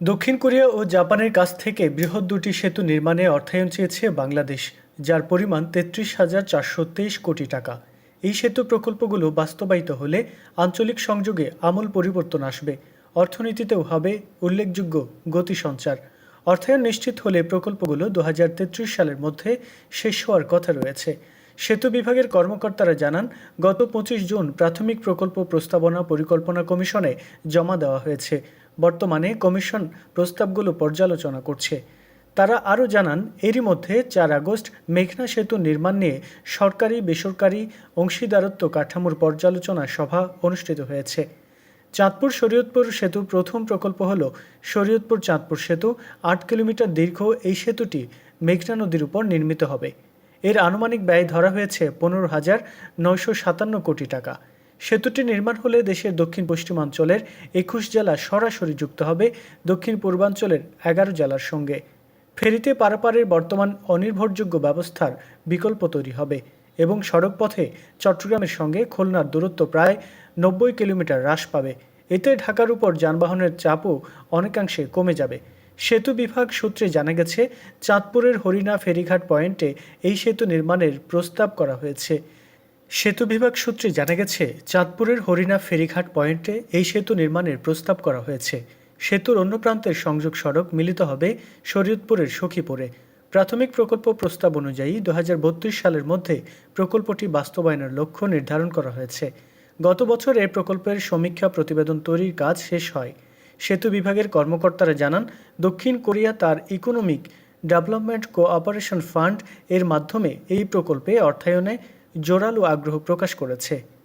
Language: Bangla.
দক্ষিণ কোরিয়া ও জাপানের কাছ থেকে বৃহৎ দুটি সেতু নির্মাণে অর্থায়ন চেয়েছে বাংলাদেশ, যার পরিমাণ তেত্রিশ হাজার চারশো তেইশ কোটি টাকা। এই সেতু প্রকল্পগুলো বাস্তবায়িত হলে আঞ্চলিক সংযোগে আমূল পরিবর্তন আসবে। অর্থনীতিতেও হবে উল্লেখযোগ্য গতি সঞ্চার। অর্থায়ন নিশ্চিত হলে প্রকল্পগুলো দু হাজার তেত্রিশ সালের মধ্যে শেষ হওয়ার কথা রয়েছে। সেতু বিভাগের কর্মকর্তারা জানান, গত পঁচিশ জুন প্রাথমিক প্রকল্প প্রস্তাবনা পরিকল্পনা কমিশনে জমা দেওয়া হয়েছে। বর্তমানে কমিশন প্রস্তাবগুলো পর্যালোচনা করছে। তারা আরও জানান, এরই মধ্যে চার আগস্ট মেঘনা সেতু নির্মাণ নিয়ে সরকারি, বেসরকারি অংশীদারত্ব কাঠামোর পর্যালোচনা সভা অনুষ্ঠিত হয়েছে। চাঁদপুর শরীয়তপুর সেতু প্রথম প্রকল্প হল শরীয়তপুর চাঁদপুর সেতু। আট কিলোমিটার দীর্ঘ এই সেতুটি মেঘনা নদীর উপর নির্মিত হবে। এর আনুমানিক ব্যয় ধরা হয়েছে পনেরো হাজার নয়শো সাতান্ন কোটি টাকা। সেতুটি নির্মাণ হলে দেশের দক্ষিণ পশ্চিমাঞ্চলের একুশ জেলা সরাসরি যুক্ত হবে দক্ষিণ পূর্বাঞ্চলের এগারো জেলার সঙ্গে। ফেরিতে পারাপারের বর্তমান অনির্ভরযোগ্য ব্যবস্থার বিকল্প তৈরি হবে এবং সড়কপথে চট্টগ্রামের সঙ্গে খুলনার দূরত্ব প্রায় নব্বই কিলোমিটার হ্রাস পাবে। এতে ঢাকার উপর যানবাহনের চাপও অনেকাংশে কমে যাবে। সেতু বিভাগ সূত্রে জানা গেছে, চাঁদপুরের হরিণা ফেরিঘাট পয়েন্টে এই সেতু নির্মাণের প্রস্তাব করা হয়েছে। সেতু বিভাগ সূত্রে জানা গেছে, চাঁদপুরের হরিণা ফেরিঘাট পয়েন্টে এই সেতু নির্মাণের প্রস্তাব করা হয়েছে। সেতুর অন্য প্রান্তের সংযোগ সড়ক মিলিত হবে শরীয়তপুরের সখীপুরে। প্রাথমিক প্রকল্প প্রস্তাব অনুযায়ী দু হাজার বত্রিশ সালের মধ্যে প্রকল্পটি বাস্তবায়নের লক্ষ্য নির্ধারণ করা হয়েছে। গত বছর এই প্রকল্পের সমীক্ষা প্রতিবেদন তৈরির কাজ শেষ হয়। সেতু বিভাগের কর্মকর্তারা জানান, দক্ষিণ কোরিয়া তার ইকোনমিক ডেভেলপমেন্ট কোঅপারেশন ফান্ড এর মাধ্যমে এই প্রকল্পে অর্থায়নে জোরালো আগ্রহ প্রকাশ করেছে।